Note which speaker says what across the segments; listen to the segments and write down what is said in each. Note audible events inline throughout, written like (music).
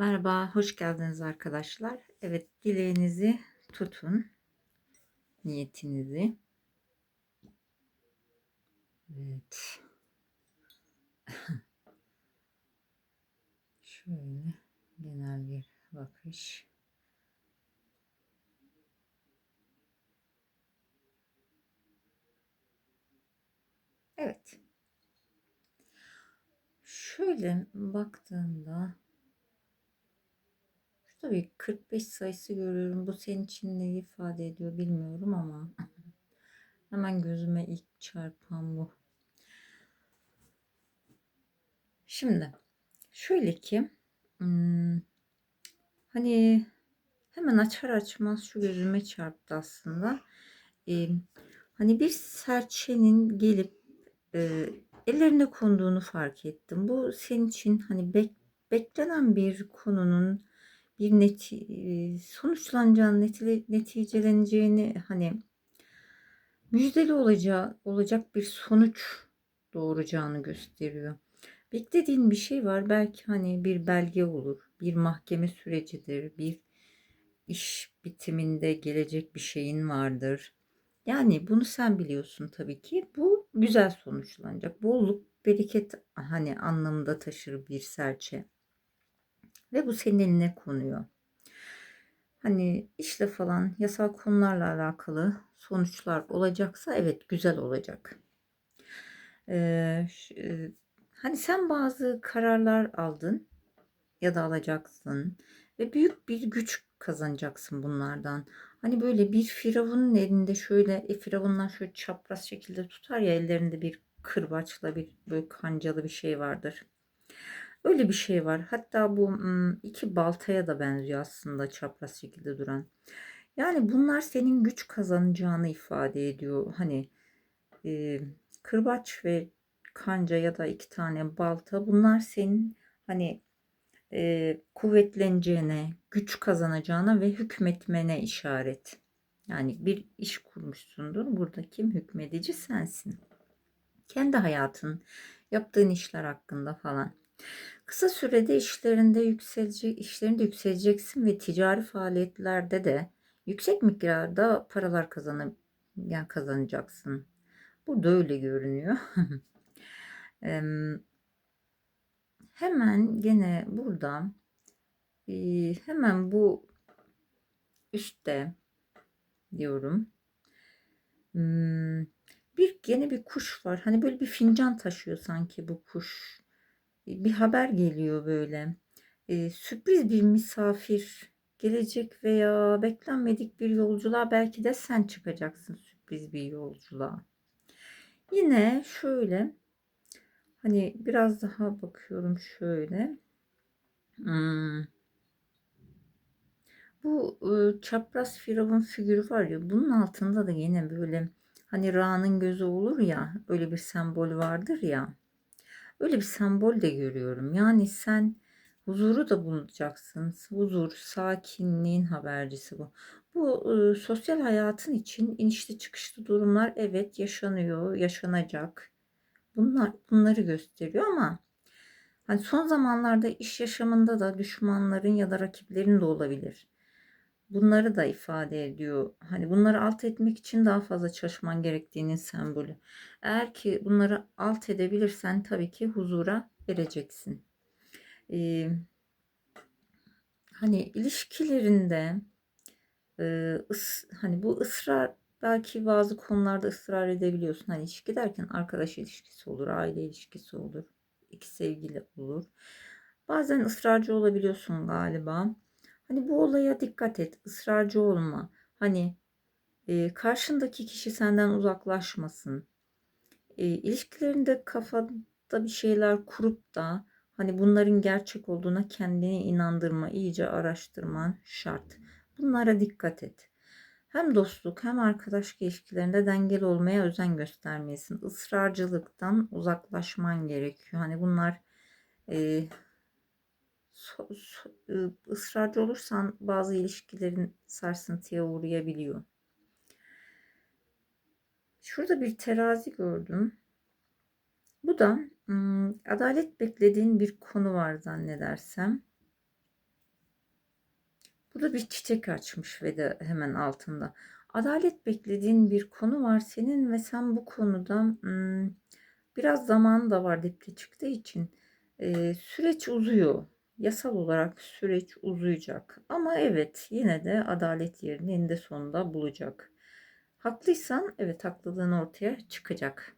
Speaker 1: Merhaba, hoş geldiniz arkadaşlar. Evet, dileğinizi tutun. Niyetinizi. Evet. (laughs) Şöyle genel bir bakış. Evet. Şöyle baktığımda şurada bir 45 sayısı görüyorum. Bu senin için ne ifade ediyor bilmiyorum ama hemen gözüme ilk çarpan bu. Şimdi şöyle ki hmm, hani hemen açar açmaz şu gözüme çarptı aslında. Ee, hani bir serçenin gelip e, ellerine konduğunu fark ettim. Bu senin için hani bek, beklenen bir konunun bir neti, sonuçlanacağını, neti, neticeleneceğini hani müjdeli olacağı, olacak bir sonuç doğuracağını gösteriyor. Beklediğin bir şey var. Belki hani bir belge olur, bir mahkeme sürecidir, bir iş bitiminde gelecek bir şeyin vardır. Yani bunu sen biliyorsun tabii ki. Bu güzel sonuçlanacak. Bolluk, bereket hani anlamında taşır bir serçe. Ve bu senin eline konuyor. Hani işle falan yasal konularla alakalı sonuçlar olacaksa evet güzel olacak. Ee, hani sen bazı kararlar aldın ya da alacaksın ve büyük bir güç kazanacaksın bunlardan. Hani böyle bir firavunun elinde şöyle e, firavunlar şöyle çapraz şekilde tutar ya ellerinde bir kırbaçla bir böyle kancalı bir şey vardır. Öyle bir şey var. Hatta bu iki baltaya da benziyor aslında çapraz şekilde duran. Yani bunlar senin güç kazanacağını ifade ediyor. Hani e, kırbaç ve kanca ya da iki tane balta bunlar senin hani e, kuvvetleneceğine, güç kazanacağına ve hükmetmene işaret. Yani bir iş kurmuşsundur. Burada kim hükmedici sensin. Kendi hayatın, yaptığın işler hakkında falan. Kısa sürede işlerinde yükselecek, işlerinde yükseleceksin ve ticari faaliyetlerde de yüksek miktarda paralar kazanıp yani kazanacaksın. Burada öyle görünüyor. (laughs) hemen gene burada hemen bu üstte diyorum. Bir gene bir kuş var. Hani böyle bir fincan taşıyor sanki bu kuş bir haber geliyor böyle. E, sürpriz bir misafir gelecek veya beklenmedik bir yolculuğa belki de sen çıkacaksın sürpriz bir yolculuğa. Yine şöyle hani biraz daha bakıyorum şöyle. Hmm. Bu e, çapraz firavun figürü var ya bunun altında da yine böyle hani Ra'nın gözü olur ya öyle bir sembol vardır ya. Öyle bir sembol de görüyorum. Yani sen huzuru da bulacaksın. Huzur, sakinliğin habercisi bu. Bu e, sosyal hayatın için inişli çıkışlı durumlar evet yaşanıyor, yaşanacak. Bunlar bunları gösteriyor ama hani son zamanlarda iş yaşamında da düşmanların ya da rakiplerin de olabilir bunları da ifade ediyor. Hani bunları alt etmek için daha fazla çalışman gerektiğinin sembolü. Eğer ki bunları alt edebilirsen tabii ki huzura ereceksin. Ee, hani ilişkilerinde e, ıs, hani bu ısrar belki bazı konularda ısrar edebiliyorsun. Hani ilişki derken arkadaş ilişkisi olur, aile ilişkisi olur, iki sevgili olur. Bazen ısrarcı olabiliyorsun galiba. Hani bu olaya dikkat et. ısrarcı olma. Hani e, karşındaki kişi senden uzaklaşmasın. E, ilişkilerinde kafada bir şeyler kurup da hani bunların gerçek olduğuna kendini inandırma, iyice araştırman şart. Bunlara dikkat et. Hem dostluk hem arkadaşlık ilişkilerinde dengeli olmaya özen göstermelisin. Israrcılıktan uzaklaşman gerekiyor. Hani bunlar e, ısrarcı olursan bazı ilişkilerin sarsıntıya uğrayabiliyor. Şurada bir terazi gördüm. Bu da adalet beklediğin bir konu var zannedersem. Burada bir çiçek açmış ve de hemen altında. Adalet beklediğin bir konu var senin ve sen bu konuda biraz zaman da var dipte çıktığı için e, süreç uzuyor. Yasal olarak süreç uzayacak. Ama evet yine de adalet yerini eninde sonunda bulacak. Haklıysan evet haklılığın ortaya çıkacak.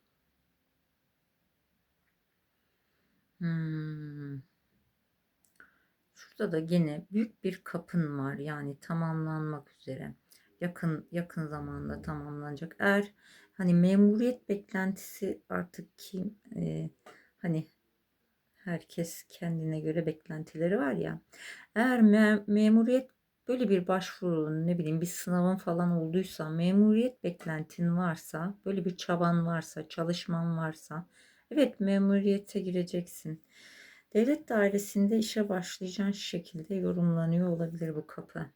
Speaker 1: Hmm. Şurada da yine büyük bir kapın var. Yani tamamlanmak üzere. Yakın yakın zamanda tamamlanacak. Eğer hani memuriyet beklentisi artık kim e, hani herkes kendine göre beklentileri var ya. Eğer me memuriyet böyle bir başvurunun ne bileyim bir sınavın falan olduysa memuriyet beklentin varsa böyle bir çaban varsa çalışman varsa evet memuriyete gireceksin. Devlet dairesinde işe başlayacağın şekilde yorumlanıyor olabilir bu kapı.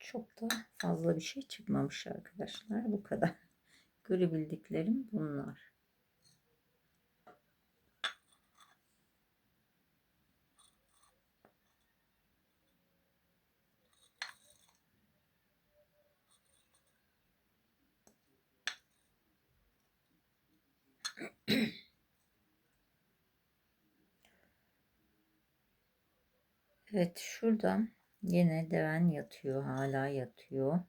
Speaker 1: Çok da fazla bir şey çıkmamış arkadaşlar. Bu kadar. Görebildiklerim bunlar. Evet şurada yine deven yatıyor hala yatıyor.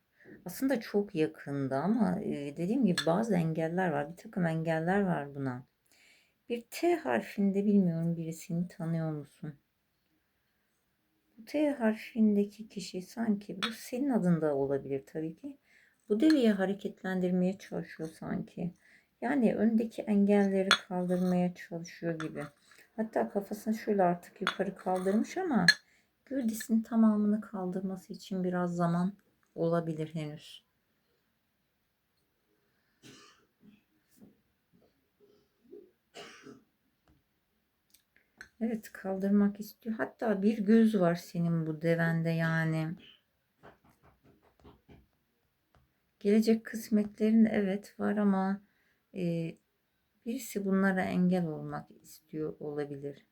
Speaker 1: Aslında çok yakında ama e, dediğim gibi bazı engeller var. Bir takım engeller var buna. Bir T harfinde bilmiyorum birisini tanıyor musun? Bu T harfindeki kişi sanki bu senin adında olabilir tabii ki. Bu deveyi hareketlendirmeye çalışıyor sanki. Yani öndeki engelleri kaldırmaya çalışıyor gibi. Hatta kafasını şöyle artık yukarı kaldırmış ama gövdesinin tamamını kaldırması için biraz zaman olabilir henüz. Evet kaldırmak istiyor. Hatta bir göz var senin bu devende yani. Gelecek kısmetlerin evet var ama e, birisi bunlara engel olmak istiyor olabilir.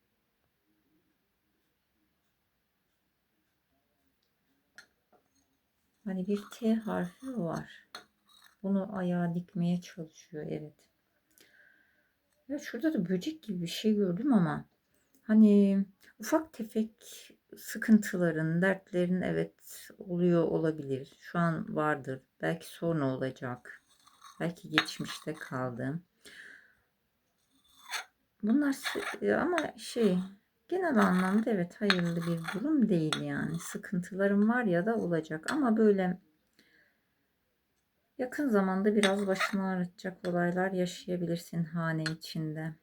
Speaker 1: Hani bir T harfi var. Bunu ayağa dikmeye çalışıyor. Evet. Ya şurada da böcek gibi bir şey gördüm ama hani ufak tefek sıkıntıların, dertlerin evet oluyor olabilir. Şu an vardır. Belki sonra olacak. Belki geçmişte kaldı. Bunlar ama şey genel anlamda evet hayırlı bir durum değil yani. Sıkıntılarım var ya da olacak ama böyle yakın zamanda biraz başını ağrıtacak olaylar yaşayabilirsin hane içinde.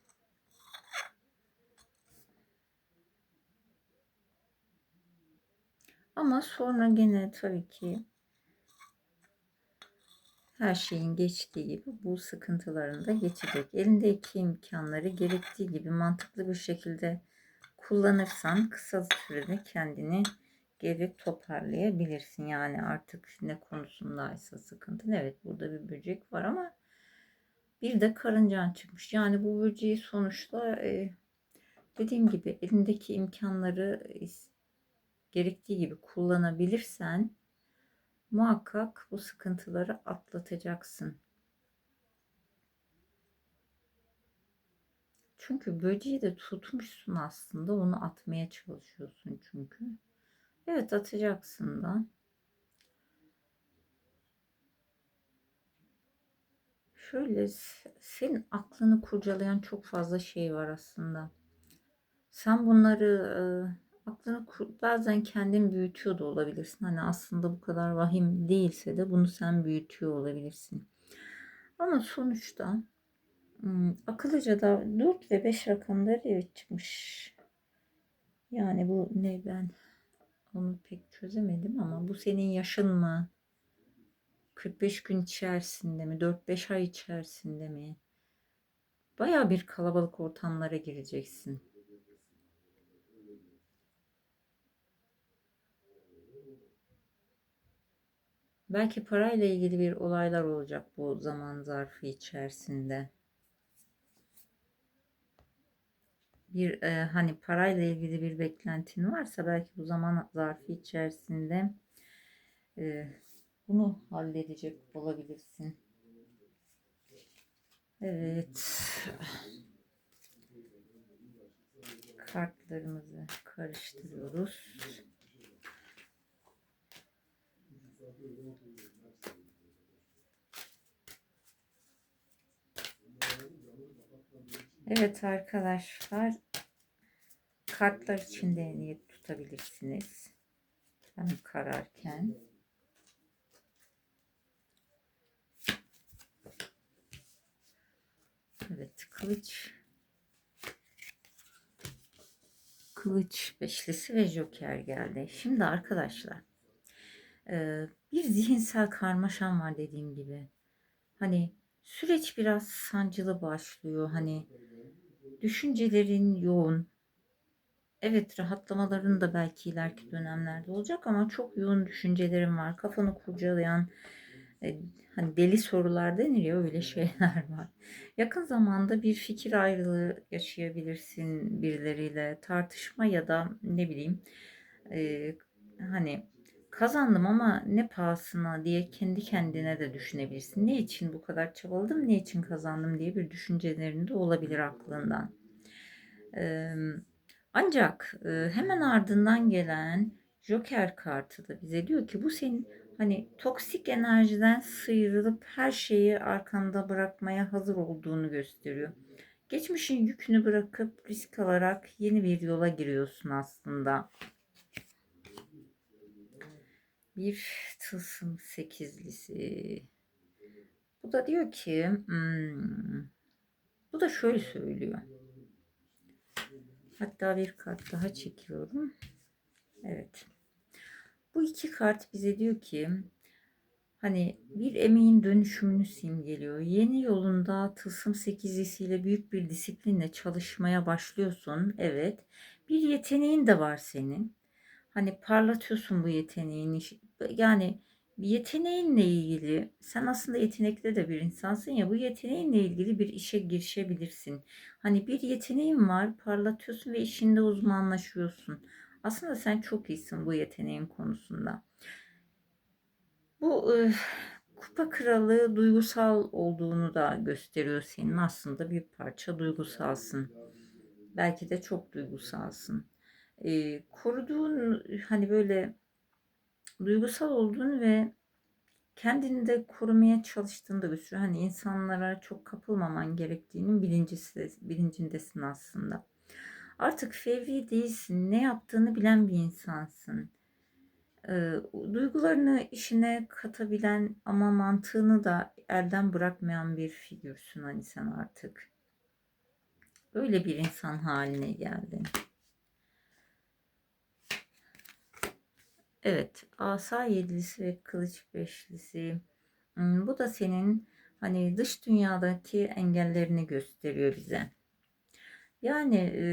Speaker 1: Ama sonra gene tabii ki her şeyin geçtiği gibi bu sıkıntıların da geçecek. Elindeki imkanları gerektiği gibi mantıklı bir şekilde kullanırsan kısa sürede kendini geri toparlayabilirsin. Yani artık ne konusundaysa sıkıntı. Evet burada bir böcek var ama bir de karıncan çıkmış. Yani bu böceği sonuçta e, dediğim gibi elindeki imkanları gerektiği gibi kullanabilirsen muhakkak bu sıkıntıları atlatacaksın. Çünkü böceği de tutmuşsun aslında. Onu atmaya çalışıyorsun çünkü. Evet atacaksın da. Şöyle senin aklını kurcalayan çok fazla şey var aslında. Sen bunları aklını bazen kendin büyütüyor da olabilirsin. Hani aslında bu kadar vahim değilse de bunu sen büyütüyor olabilirsin. Ama sonuçta hmm, akıllıca da 4 ve 5 rakamları evet çıkmış. Yani bu ne ben onu pek çözemedim ama bu senin yaşın mı? 45 gün içerisinde mi? 4-5 ay içerisinde mi? Baya bir kalabalık ortamlara gireceksin. Belki parayla ilgili bir olaylar olacak bu zaman zarfı içerisinde. Bir e, hani parayla ilgili bir beklentin varsa belki bu zaman zarfı içerisinde e, bunu halledecek olabilirsin. Evet. Kartlarımızı karıştırıyoruz. Evet arkadaşlar. Kartlar için de niyet tutabilirsiniz. Ben kararken. Evet kılıç. Kılıç beşlisi ve joker geldi. Şimdi arkadaşlar. e, Bir zihinsel karmaşam var dediğim gibi. Hani süreç biraz sancılı başlıyor. Hani düşüncelerin yoğun. Evet rahatlamaların da belki ileriki dönemlerde olacak ama çok yoğun düşüncelerim var. Kafanı kurcalayan e, hani deli sorular denir ya öyle şeyler var. Yakın zamanda bir fikir ayrılığı yaşayabilirsin birileriyle tartışma ya da ne bileyim e, hani kazandım ama ne pahasına diye kendi kendine de düşünebilirsin. Ne için bu kadar çabaladım, ne için kazandım diye bir düşüncelerin de olabilir aklından. Ancak hemen ardından gelen Joker kartı da bize diyor ki bu senin hani toksik enerjiden sıyrılıp her şeyi arkanda bırakmaya hazır olduğunu gösteriyor. Geçmişin yükünü bırakıp risk alarak yeni bir yola giriyorsun aslında. Bir tılsım sekizlisi. Bu da diyor ki hmm, bu da şöyle söylüyor. Hatta bir kart daha çekiyorum. Evet. Bu iki kart bize diyor ki hani bir emeğin dönüşümünü simgeliyor. Yeni yolunda tılsım sekizlisiyle büyük bir disiplinle çalışmaya başlıyorsun. Evet. Bir yeteneğin de var senin. Hani parlatıyorsun bu yeteneğini. Yani yeteneğinle ilgili sen aslında yetenekli de bir insansın ya bu yeteneğinle ilgili bir işe girişebilirsin. Hani bir yeteneğin var parlatıyorsun ve işinde uzmanlaşıyorsun. Aslında sen çok iyisin bu yeteneğin konusunda. Bu e, kupa kralı duygusal olduğunu da gösteriyor senin. Aslında bir parça duygusalsın. Belki de çok duygusalsın. E, koruduğun hani böyle duygusal olduğunu ve kendini de korumaya çalıştığını da gösteriyor. Hani insanlara çok kapılmaman gerektiğinin bilincisi, bilincindesin aslında. Artık fevri değilsin. Ne yaptığını bilen bir insansın. E, duygularını işine katabilen ama mantığını da elden bırakmayan bir figürsün hani sen artık. Öyle bir insan haline geldin. Evet, asa yedilisi ve kılıç beşlisi. Hmm, Bu da senin hani dış dünyadaki engellerini gösteriyor bize. Yani e,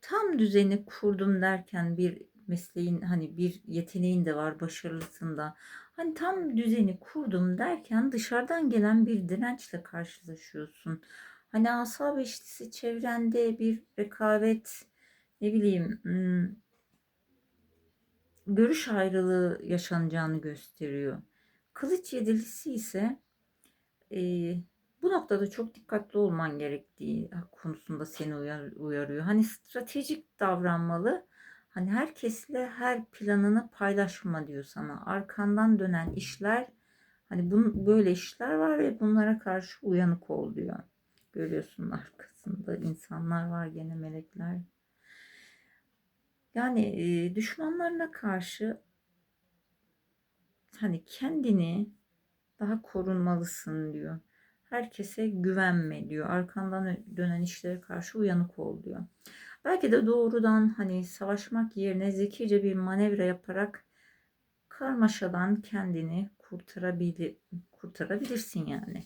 Speaker 1: tam düzeni kurdum derken bir mesleğin hani bir yeteneğin de var başarılısında. Hani tam düzeni kurdum derken dışarıdan gelen bir dirençle karşılaşıyorsun. Hani asa beşlisi çevrende bir rekabet ne bileyim hmm, görüş ayrılığı yaşanacağını gösteriyor. Kılıç yedilisi ise e, bu noktada çok dikkatli olman gerektiği konusunda seni uyar, uyarıyor. Hani stratejik davranmalı. Hani herkesle her planını paylaşma diyor sana. Arkandan dönen işler hani bun, böyle işler var ve bunlara karşı uyanık ol diyor. Görüyorsun arkasında insanlar var gene melekler. Yani e, düşmanlarına karşı hani kendini daha korunmalısın diyor. Herkese güvenme diyor. Arkandan dönen işlere karşı uyanık ol diyor. Belki de doğrudan hani savaşmak yerine zekice bir manevra yaparak karmaşadan kendini kurtarabilir, kurtarabilirsin yani.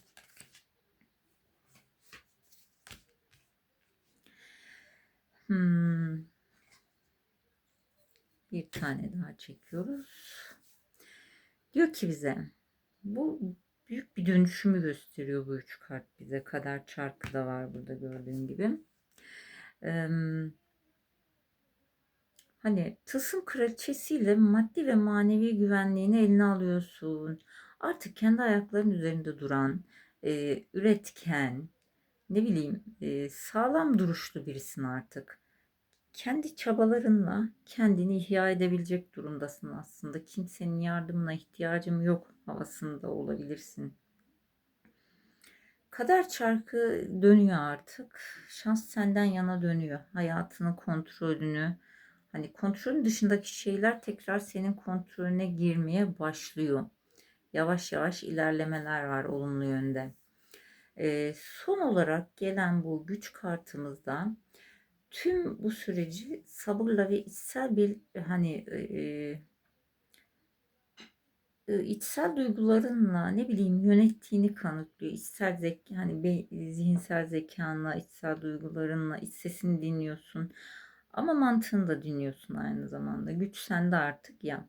Speaker 1: Hmm. Bir tane daha çekiyoruz. Diyor ki bize bu büyük bir dönüşümü gösteriyor bu üç kart bize. Kader çarkı da var burada gördüğün gibi. Em, hani tılsım kraliçesiyle maddi ve manevi güvenliğini eline alıyorsun. Artık kendi ayaklarının üzerinde duran, e, üretken, ne bileyim e, sağlam duruşlu birisin artık. Kendi çabalarınla kendini ihya edebilecek durumdasın aslında. Kimsenin yardımına ihtiyacım yok havasında olabilirsin. Kader çarkı dönüyor artık. Şans senden yana dönüyor. Hayatının kontrolünü, hani kontrolün dışındaki şeyler tekrar senin kontrolüne girmeye başlıyor. Yavaş yavaş ilerlemeler var olumlu yönde. Ee, son olarak gelen bu güç kartımızda tüm bu süreci sabırla ve içsel bir hani e, e, içsel duygularınla ne bileyim yönettiğini kanıtlıyor. İçsel zeka hani be, zihinsel zekanla, içsel duygularınla, iç sesini dinliyorsun. Ama mantığını da dinliyorsun aynı zamanda. Güç sende artık ya.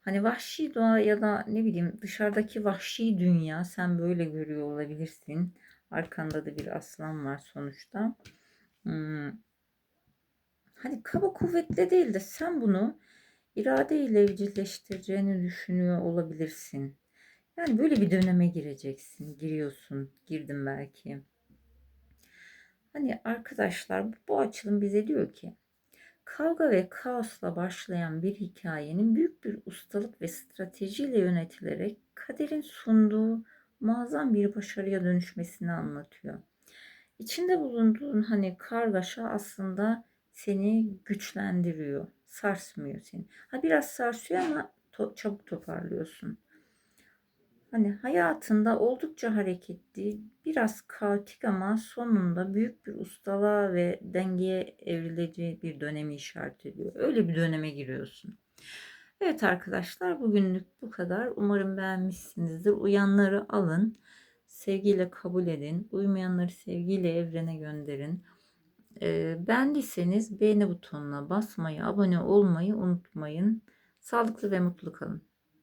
Speaker 1: Hani vahşi doğa ya da ne bileyim dışarıdaki vahşi dünya sen böyle görüyor olabilirsin. Arkanda da bir aslan var sonuçta. Hmm. Hani kaba kuvvetle değil de sen bunu irade ile evcilleştireceğini düşünüyor olabilirsin. Yani böyle bir döneme gireceksin. Giriyorsun. Girdim belki. Hani arkadaşlar bu açılım bize diyor ki kavga ve kaosla başlayan bir hikayenin büyük bir ustalık ve stratejiyle yönetilerek kaderin sunduğu muazzam bir başarıya dönüşmesini anlatıyor. İçinde bulunduğun hani kargaşa aslında seni güçlendiriyor. Sarsmıyor seni. Ha biraz sarsıyor ama to- çabuk toparlıyorsun. Hani hayatında oldukça hareketli, biraz kaotik ama sonunda büyük bir ustalığa ve dengeye evrileceği bir dönemi işaret ediyor. Öyle bir döneme giriyorsun. Evet arkadaşlar bugünlük bu kadar. Umarım beğenmişsinizdir. Uyanları alın. Sevgiyle kabul edin. Uymayanları sevgiyle evrene gönderin. Beğendiyseniz beğeni butonuna basmayı, abone olmayı unutmayın. Sağlıklı ve mutlu kalın.